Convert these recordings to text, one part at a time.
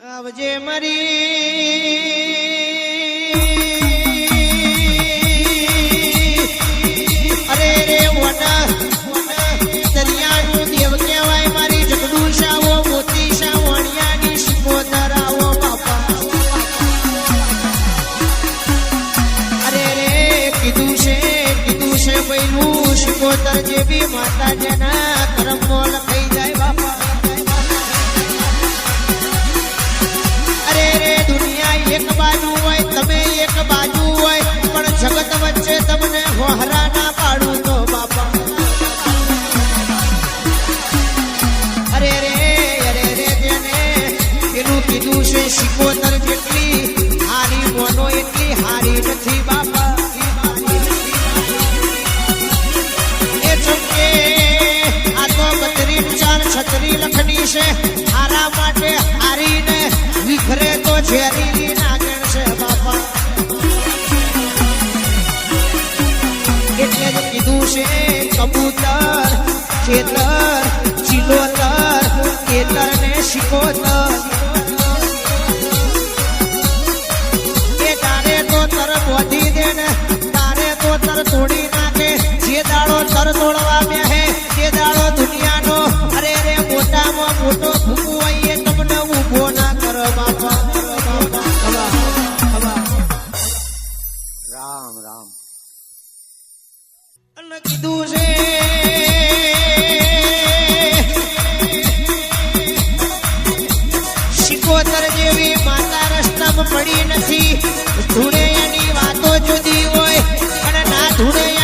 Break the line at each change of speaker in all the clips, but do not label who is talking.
આવજે મરી. અરે કીધું છે કીધું છે પૈલું શિકોતર જેવી માતા જેના કરમો લખાઈ એક બાજુ હોય, તમે એક બાજુ હોય, પણ જગત વચ્ચે તમને હોહરા ના પાડું તો બાપા. અરે રે અરે રે જેને એનું કીધું છે શિકોતર જેટલી હારી બોલો એટલી હારી નથી બાપા. એ બત્રી ચાર છત્રી લખડી છે, હારા માટે હારીને વિખરે તો ઝેરીની છે કબૂતર ખેતર ચિલોતર ખેતર ને શિકોતર શિકોતર જેવી માતા રસ્તામાં પડી નથી. એની વાતો જુદી હોય અને ના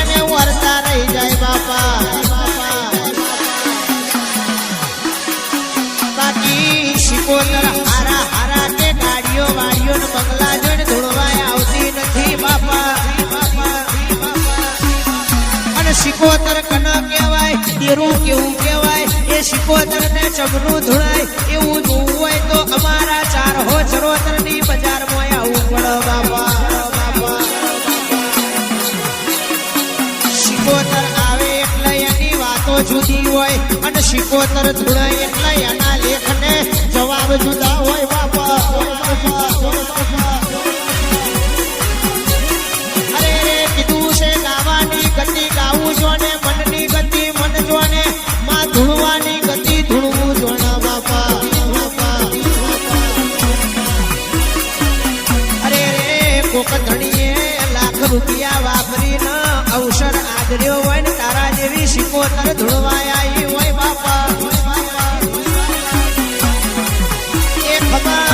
એને વરતા રહી જાય બાપા. બાકી શિકોતર હારા હારા કે ગાડીઓ વાડીઓ બંગલા જોઈને ધૂળવાય આવતી નથી બાપા. અને શિકોતર કન કહેવાય કેવું કહેવાય એ શિકોતર ને ચમનું ધોળાય એવું જોવું હોય તો અમારા ચાર હો ચરોતરની બજારમાં આવું બાપા બાપા. શિકોતર આવે એટલે એની વાતો જુદી હોય, અને શિકોતર ધોળાય એટલે એના લેખને જવાબ જુદા હોય. રે લાખ રૂપિયા વાપરીને અવસર આદર્યો હોય ને તારા જેવી શિકોતર ધૂળવાય હોય બાપા. એ ખમા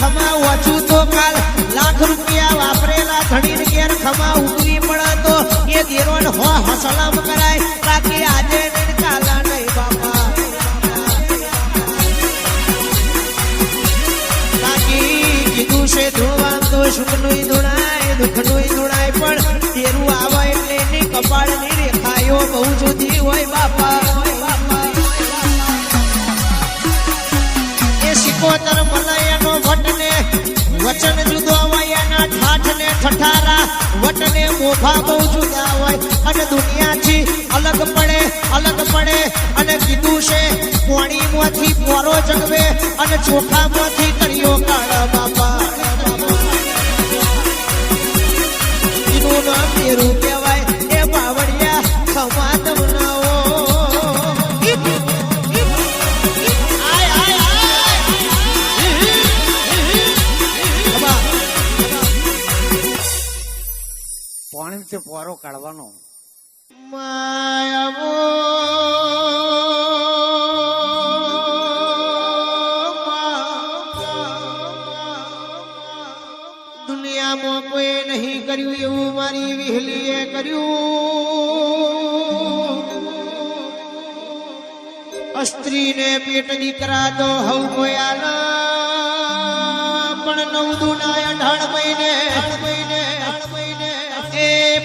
ખમા તો લાખ રૂપિયા વાપરેલા ધણીને ઘેર ખમા ઉતરી પડે તો એ દેરોન હો હસલામ કરાય. બાકી આજે વચન જુદો હોય, એના ઠાઠ ને ઠઠારા, વટને મોભા બહુ જુદા હોય. અને દુનિયાથી અલગ પડે અલગ પડે. અને કીધું છે, પોણીમાંથી પોરો જગવે, અને ચોખામાંથી તળિયો
પાણીથી કાઢવાનો.
દુનિયામાં કોઈ નહીં કર્યું એવું મારી વિહલીએ કર્યું. સ્ત્રીને પેટ દીકરા તો હવ કોઈ પણ નવ દુના અઢાર મહિને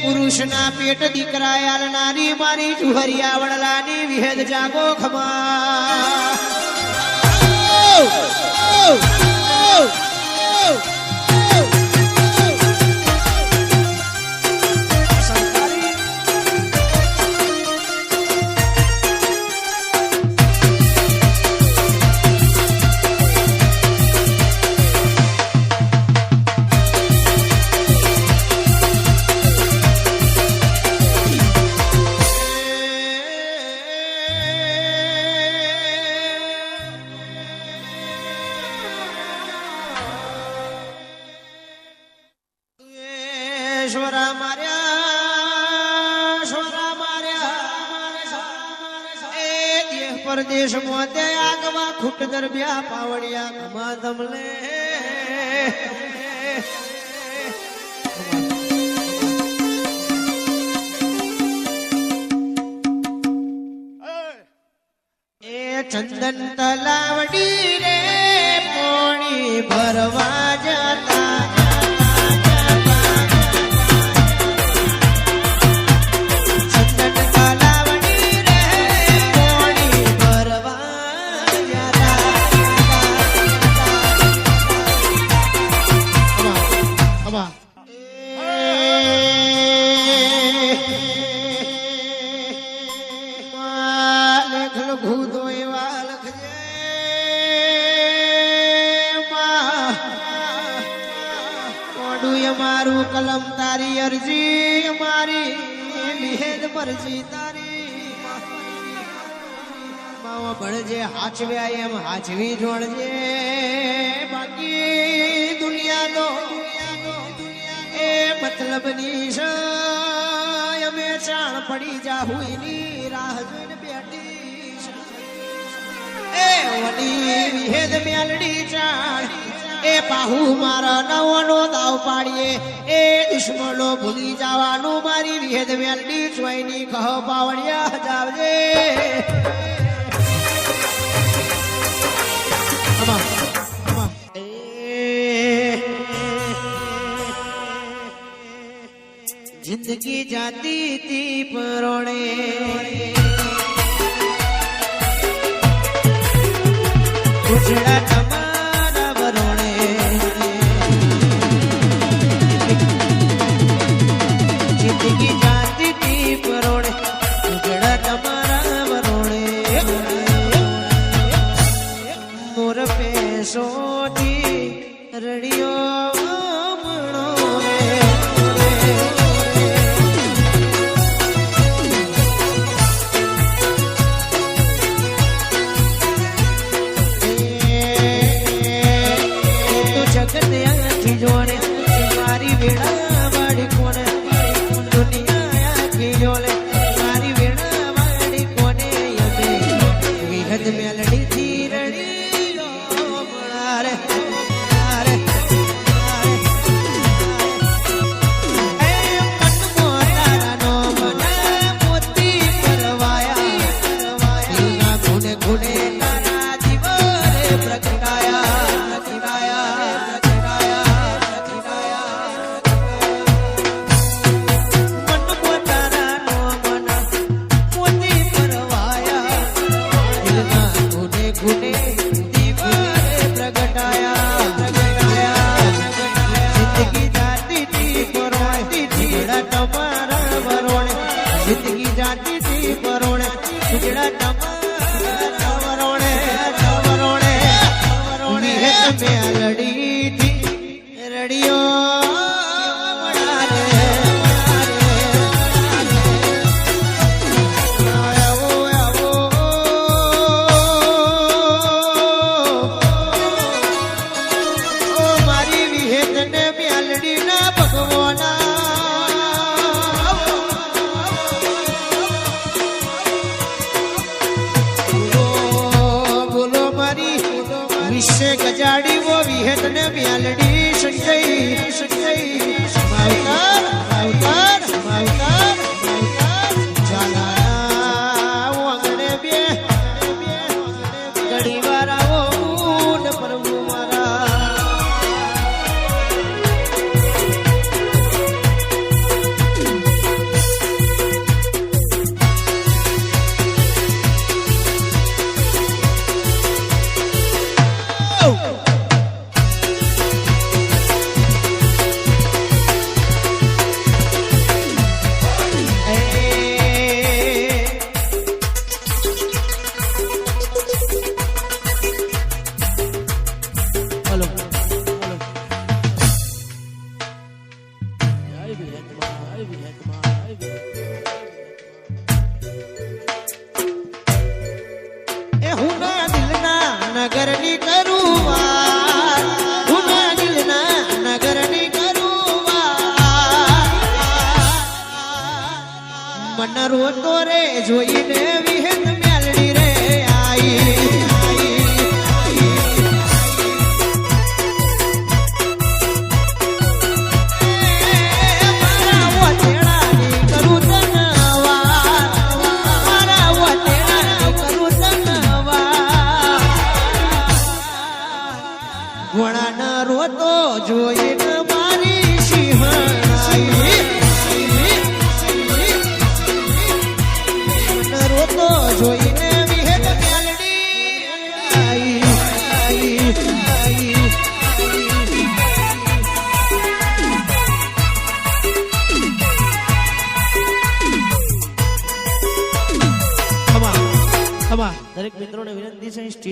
પુરુષના પેટ દીકરા આલનારી મારી જુહરિયા વડલાની વિહેદ જાગો ખમા. સરકારી સ્વરા માર્યા સ્વરા માર્યા. એ દેહ પરદેશ મોતે આગવા ખૂટ દરબ્યા પાવડિયા ગમા ધમલે. ચંદન તલાવડી રે, પોણી ભરવા જતા. તારી અરજી, મારી વિહેદ મરજી તારી માવા ભણજે, હાચવ્યા એમ હાચવી જોડજે. બાકી દુનિયાનો એ મતલબની છે અમે ચાણ પડી જાહુઈની રાહ જોઈને બેઠી એ વડી વિહેદ મેલડી ચાણ એ પાહુ મારા નવનો દાવ પાડીએ. એ દુશ્મનો ભૂલી જવાનું મારી વિહેદ વેલડી ચોઈની કહ પાવડિયા જાવજે જિંદગી જાતી તી પરોણે. વિશે ગજાડી વો વિહેત ને મ્યાલડી સંજય. ઘોડાના રોતો રે જોઈને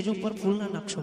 સ્ટેજ ઉપર ફૂલના નાખશો